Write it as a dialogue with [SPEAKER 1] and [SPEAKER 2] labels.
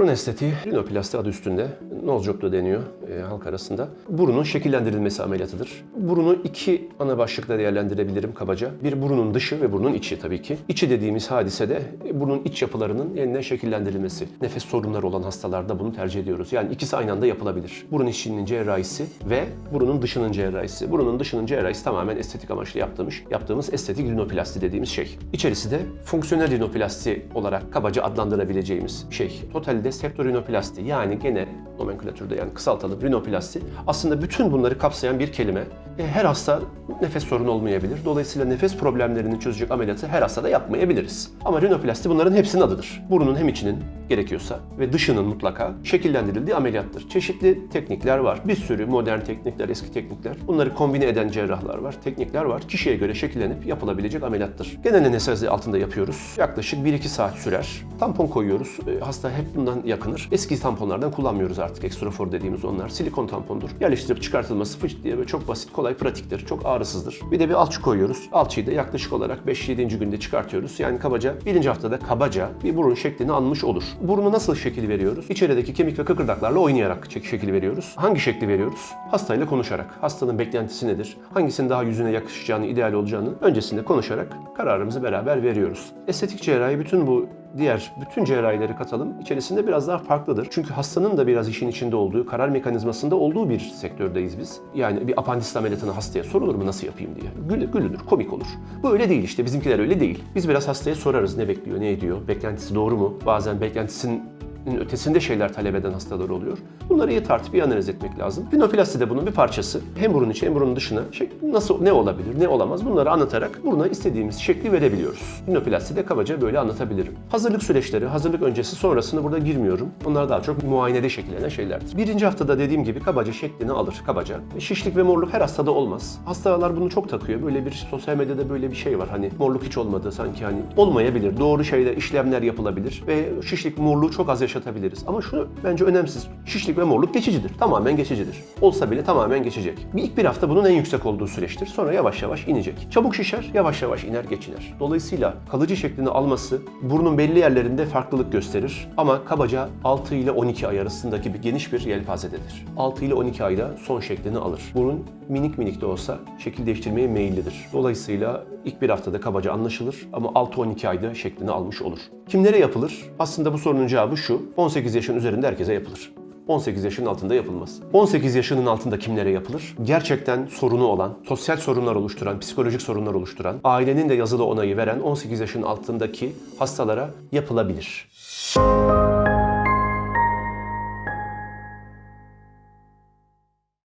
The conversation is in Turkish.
[SPEAKER 1] Burun estetiği rinoplasti adı üstünde. Nose job da deniyor e, halk arasında. Burunun şekillendirilmesi ameliyatıdır. Burunu iki ana başlıkla değerlendirebilirim kabaca. Bir burunun dışı ve burunun içi tabii ki. İçi dediğimiz hadisede e, burunun iç yapılarının yeniden şekillendirilmesi. Nefes sorunları olan hastalarda bunu tercih ediyoruz. Yani ikisi aynı anda yapılabilir. Burun içinin cerrahisi ve burunun dışının cerrahisi. Burunun dışının cerrahisi tamamen estetik amaçlı yaptığımız, yaptığımız estetik rinoplasti dediğimiz şey. İçerisi de fonksiyonel rinoplasti olarak kabaca adlandırabileceğimiz şey. Totalde septorinoplasti yani gene nomenklatürde yani kısaltalım rinoplasti aslında bütün bunları kapsayan bir kelime. E, Her hasta nefes sorunu olmayabilir. Dolayısıyla nefes problemlerini çözecek ameliyatı her hastada yapmayabiliriz. Ama rinoplasti bunların hepsinin adıdır. Burnun hem içinin gerekiyorsa ve dışının mutlaka şekillendirildiği ameliyattır. Çeşitli teknikler var. Bir sürü modern teknikler, eski teknikler. Bunları kombine eden cerrahlar var, teknikler var. Kişiye göre şekillenip yapılabilecek ameliyattır. Genel anestezi altında yapıyoruz. Yaklaşık 1-2 saat sürer. Tampon koyuyoruz. E, Hasta hep bundan yakınır. Eski tamponlardan kullanmıyoruz artık. Extrafor dediğimiz onlar. Silikon tampondur. Yerleştirip çıkartılması fıç diye böyle çok basit, kolay, pratiktir. Çok ağrısızdır. Bir de bir alçı koyuyoruz. Alçıyı da yaklaşık olarak 5-7. günde çıkartıyoruz. Yani kabaca birinci haftada kabaca bir burun şeklini almış olur. Burnu nasıl şekil veriyoruz? İçerideki kemik ve kıkırdaklarla oynayarak şek- şekil veriyoruz. Hangi şekli veriyoruz? Hastayla konuşarak. Hastanın beklentisi nedir? Hangisinin daha yüzüne yakışacağını, ideal olacağını öncesinde konuşarak kararımızı beraber veriyoruz. Estetik cerrahi bütün bu diğer bütün cerrahileri katalım. İçerisinde biraz daha farklıdır. Çünkü hastanın da biraz işin içinde olduğu, karar mekanizmasında olduğu bir sektördeyiz biz. Yani bir apandisit ameliyatını hastaya sorulur mu nasıl yapayım diye. Gül, gülünür, komik olur. Bu öyle değil işte. Bizimkiler öyle değil. Biz biraz hastaya sorarız ne bekliyor, ne ediyor, beklentisi doğru mu? Bazen beklentisinin ötesinde şeyler talep eden hastalar oluyor. Bunları iyi tartıp iyi analiz etmek lazım. Rinoplasti de bunun bir parçası. Hem burun içi hem burun dışına şey, nasıl ne olabilir, ne olamaz bunları anlatarak buruna istediğimiz şekli verebiliyoruz. Rinoplasti de kabaca böyle anlatabilirim. Hazırlık süreçleri, hazırlık öncesi sonrasını burada girmiyorum. Bunlar daha çok muayenede şekillenen şeylerdir. Birinci haftada dediğim gibi kabaca şeklini alır kabaca. Şişlik ve morluk her hastada olmaz. Hastalar bunu çok takıyor. Böyle bir sosyal medyada böyle bir şey var. Hani morluk hiç olmadı sanki hani olmayabilir. Doğru şeyler, işlemler yapılabilir ve şişlik morluğu çok az yaşatabiliriz. Ama şu bence önemsiz. Şişlik ve morluk geçicidir. Tamamen geçicidir. Olsa bile tamamen geçecek. Bir ilk bir hafta bunun en yüksek olduğu süreçtir. Sonra yavaş yavaş inecek. Çabuk şişer, yavaş yavaş iner, geçiner. Dolayısıyla kalıcı şeklini alması burnun belli yerlerinde farklılık gösterir. Ama kabaca 6 ile 12 ay arasındaki bir geniş bir yelpazededir. 6 ile 12 ayda son şeklini alır. Burun minik minik de olsa şekil değiştirmeye meyillidir. Dolayısıyla ilk bir haftada kabaca anlaşılır ama 6-12 ayda şeklini almış olur. Kimlere yapılır? Aslında bu sorunun cevabı şu. 18 yaşın üzerinde herkese yapılır. 18 yaşının altında yapılmaz. 18 yaşının altında kimlere yapılır? Gerçekten sorunu olan, sosyal sorunlar oluşturan, psikolojik sorunlar oluşturan, ailenin de yazılı onayı veren 18 yaşın altındaki hastalara yapılabilir.